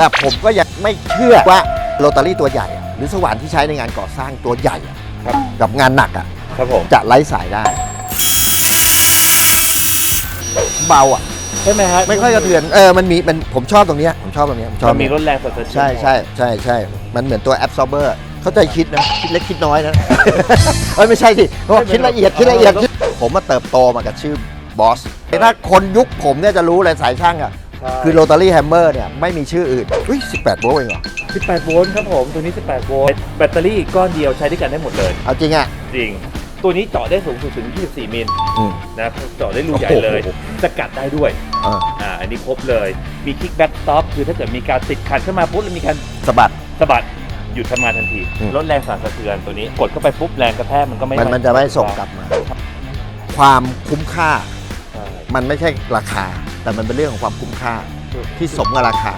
แต่ผมก็ยังไม่เชื่อว่าโรตารี่ตัวใหญ่อะหรือสว่านที่ใช้ในงานก่อสร้างตัวใหญ่อะครับ กับงานหนักอะครับผม จะไร้สายได้ เบาอะ ใช่ไหมฮะไม่ค่อยกระเทือนเออมันมีมันผมชอบตรงเนี้ยผมชอบตรงเนี้ยผมชอบมันมีรถแรงสัสๆใช่ใช่ใช่ใช่มันเหมือนตัว absorber เข้าใจคิดนะคิดเล็กคิดน้อยนะเอ้ยไม่ใช่สิเพราะว่าคิดละเอียดคิดละเอียดคิดผมมาเติบโตมากับชื่อบอสถ้าคนยุคผมเนี่ยจะรู้เลยสายช่างอะใช่ คือโรตารี่แฮมเมอร์เนี่ยไม่มีชื่ออื่นอุ้ย18โวลต์เองเหรอ 18 โวลต์ครับผม ตัวนี้ 18 โวลต์ แบตเตอรี่ก้อนเดียวใช้ด้วยกันได้หมดเลย เอาจริงอะ จริง ตัวนี้เจาะได้สูงสุดถึง 24 มิลอืม นะเจาะได้รูใหญ่เลย โอ้โห สกัดได้ด้วย อ่าอ่า อันนี้ครบเลย มีคิกแบ็กสต็อปคือถ้าเกิดมีการติดขัดขึ้นมาปุ๊บแล้วมีการสะบัด สะบัด หยุดทำงานทันที อืม ลดแรงสั่นสะเทือนตัวนี้ กดเข้าไปปุ๊บแรงกระแทกมันก็ไม่มันมันจะไม่ส่งกลับมา ความคุ้มค่าใช่ มันไม่ใช่ราคาแต่มันเป็นเรื่องของความคุ้มค่าที่สมกับราคา